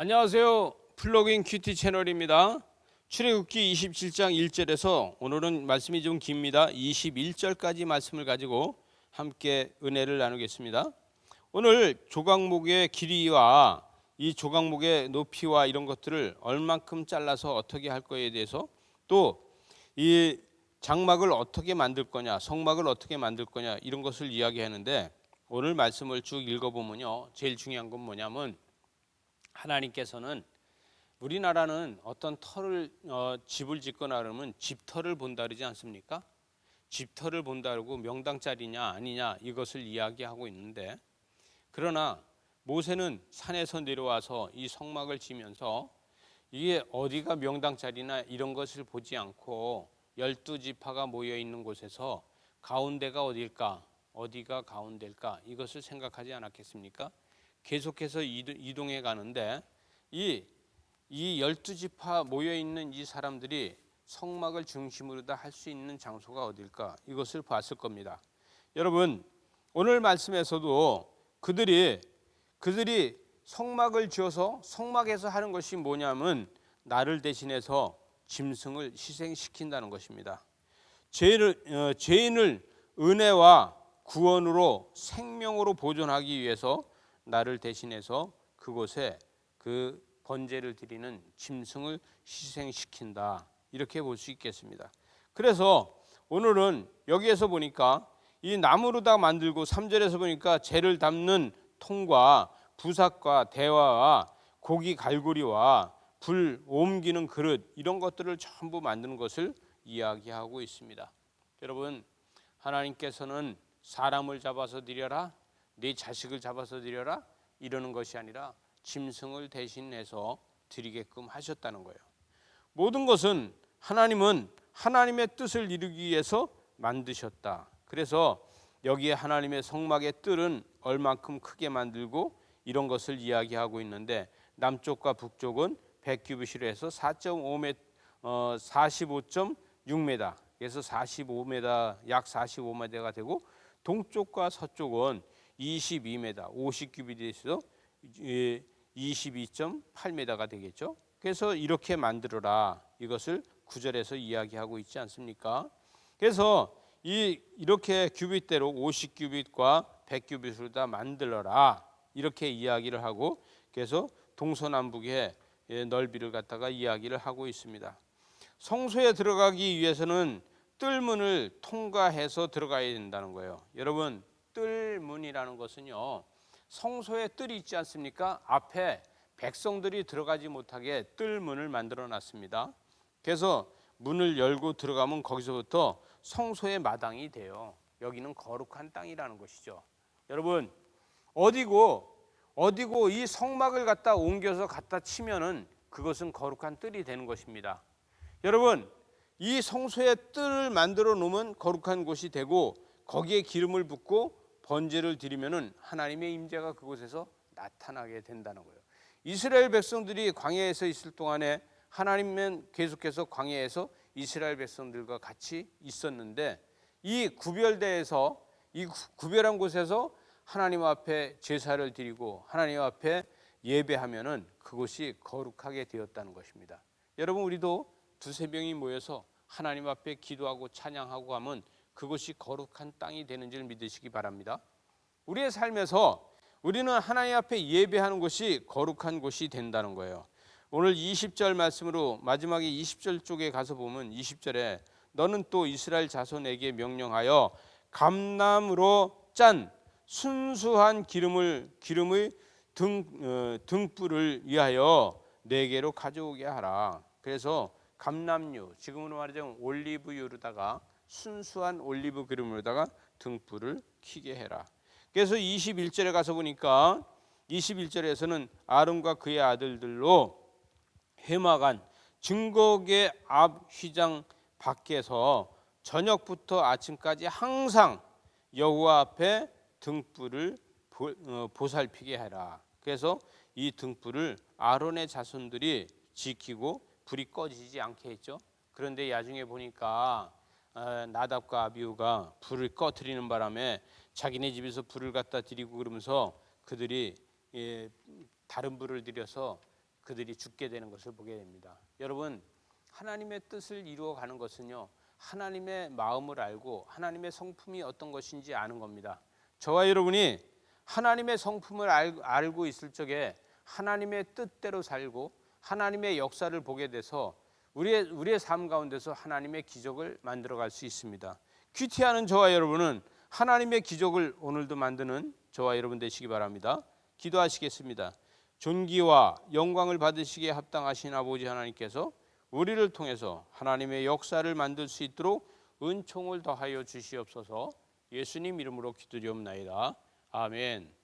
안녕하세요. 플러그인 큐티 채널입니다. 출애굽기 27장 1절에서 오늘은 말씀이 좀 깁니다. 21절까지 말씀을 가지고 함께 은혜를 나누겠습니다. 오늘 조각목의 길이와 이 조각목의 높이와 이런 것들을 얼만큼 잘라서 어떻게 할 거에 대해서 또 이 장막을 어떻게 만들 거냐, 성막을 어떻게 만들 거냐 이런 것을 이야기하는데 오늘 말씀을 쭉 읽어보면요, 제일 중요한 건 뭐냐면 하나님께서는 우리나라는 어떤 터를 어, 집을 짓거나 그러면 집터를 본다 그러지 않습니까? 집터를 본다 그러고 명당짜리냐 아니냐 이것을 이야기하고 있는데 그러나 모세는 산에서 내려와서 이 성막을 지면서 이게 어디가 명당짜리나 이런 것을 보지 않고 열두 지파가 모여 있는 곳에서 가운데가 어딜까 어디가 가운데일까 이것을 생각하지 않았겠습니까? 계속해서 이동- 이동해 가는데 이 이 열두 지파 모여 있는 이 사람들이 성막을 중심으로 다 할 수 있는 장소가 어딜까 이것을 봤을 겁니다. 여러분 오늘 말씀에서도 그들이 그들이 성막을 지어서 성막에서 하는 것이 뭐냐면 나를 대신해서 짐승을 희생시킨다는 것입니다. 죄를 어, 죄인을 은혜와 구원으로 생명으로 보존하기 위해서 나를 대신해서 그곳에 그 번제를 드리는 짐승을 희생시킨다. 이렇게 볼 수 있겠습니다. 그래서 오늘은 여기에서 보니까 이 나무로 다 만들고 3절에서 보니까 재를 담는 통과 부삭과 대화와 고기 갈고리와 불 옮기는 그릇 이런 것들을 전부 만드는 것을 이야기하고 있습니다. 여러분 하나님께서는 사람을 잡아서 드려라 네 자식을 잡아서 드려라 이러는 것이 아니라 짐승을 대신해서 드리게끔 하셨다는 거예요. 모든 것은 하나님은 하나님의 뜻을 이루기 위해서 만드셨다. 그래서 여기에 하나님의 성막의 뜰은 얼만큼 크게 만들고 이런 것을 이야기하고 있는데 남쪽과 북쪽은 100규빗으로 해서 4.5m 어 45.6m 그래서 45m 약 45m가 되고 동쪽과 서쪽은 22m 50규빗에서 22.8m가 되겠죠. 그래서 이렇게 만들어라 이것을 구절에서 이야기하고 있지 않습니까? 그래서 이 이렇게 규빗대로 50규빗과 100규빗으로 다 만들어라 이렇게 이야기를 하고 그래서 동서남북의 예, 넓이를 갖다가 이야기를 하고 있습니다. 성소에 들어가기 위해서는 뜰문을 통과해서 들어가야 된다는 거예요. 여러분 뜰문이라는 것은요 성소에 뜰이 있지 않습니까? 앞에 백성들이 들어가지 못하게 뜰문을 만들어 놨습니다. 그래서 문을 열고 들어가면 거기서부터 성소의 마당이 돼요. 여기는 거룩한 땅이라는 것이죠. 여러분 어디고 어디고 이 성막을 갖다 옮겨서 갖다 치면은 그것은 거룩한 뜰이 되는 것입니다. 여러분 이 성소에 뜰을 만들어 놓으면 거룩한 곳이 되고 거기에 기름을 붓고 번제를 드리면은 하나님의 임재가 그곳에서 나타나게 된다는 거예요. 이스라엘 백성들이 광야에서 있을 동안에 하나님은 계속해서 광야에서 이스라엘 백성들과 같이 있었는데 이 구별대에서 이 구- 구별한 곳에서 하나님 앞에 제사를 드리고 하나님 앞에 예배하면은 그곳이 거룩하게 되었다는 것입니다. 여러분 우리도 두세 명이 모여서 하나님 앞에 기도하고 찬양하고 하면 그것이 거룩한 땅이 되는 줄 믿으시기 바랍니다. 우리의 삶에서 우리는 하나님 앞에 예배하는 곳이 거룩한 곳이 된다는 거예요. 오늘 20절 말씀으로 마지막에 20절 쪽에 가서 보면 20절에 너는 또 이스라엘 자손에게 명령하여 감남으로 짠 순수한 기름을 기름의 등 어, 등불을 위하여 네개로 가져오게 하라. 그래서 감남유 지금으로 말하자면 올리브유로다가 순수한 올리브 기름으로다가 등불을 켜게 해라. 그래서 21절에 가서 보니까 21절에서는 아론과 그의 아들들로 해마간 증거계 앞 휘장 밖에서 저녁부터 아침까지 항상 여호와 앞에 등불을 보, 어, 보살피게 하라. 그래서 이 등불을 아론의 자손들이 지키고 불이 꺼지지 않게 했죠. 그런데 나중에 보니까 어, 나답과 아비우가 불을 꺼트리는 바람에 자기네 집에서 불을 갖다 드리고 그러면서 그들이 예, 다른 불을 들여서 그들이 죽게 되는 것을 보게 됩니다. 여러분 하나님의 뜻을 이루어 가는 것은요 하나님의 마음을 알고 하나님의 성품이 어떤 것인지 아는 겁니다. 저와 여러분이 하나님의 성품을 알, 알고 있을 적에 하나님의 뜻대로 살고 하나님의 역사를 보게 돼서 우리의 우리의 삶 가운데서 하나님의 기적을 만들어 갈 수 있습니다. 큐티하는 저와 여러분은 하나님의 기적을 오늘도 만드는 저와 여러분 되시기 바랍니다. 기도하시겠습니다. 존귀와 영광을 받으시기에 합당하신 아버지 하나님께서 우리를 통해서 하나님의 역사를 만들 수 있도록 은총을 더하여 주시옵소서. 예수님 이름으로 기도드리옵나이다. 아멘.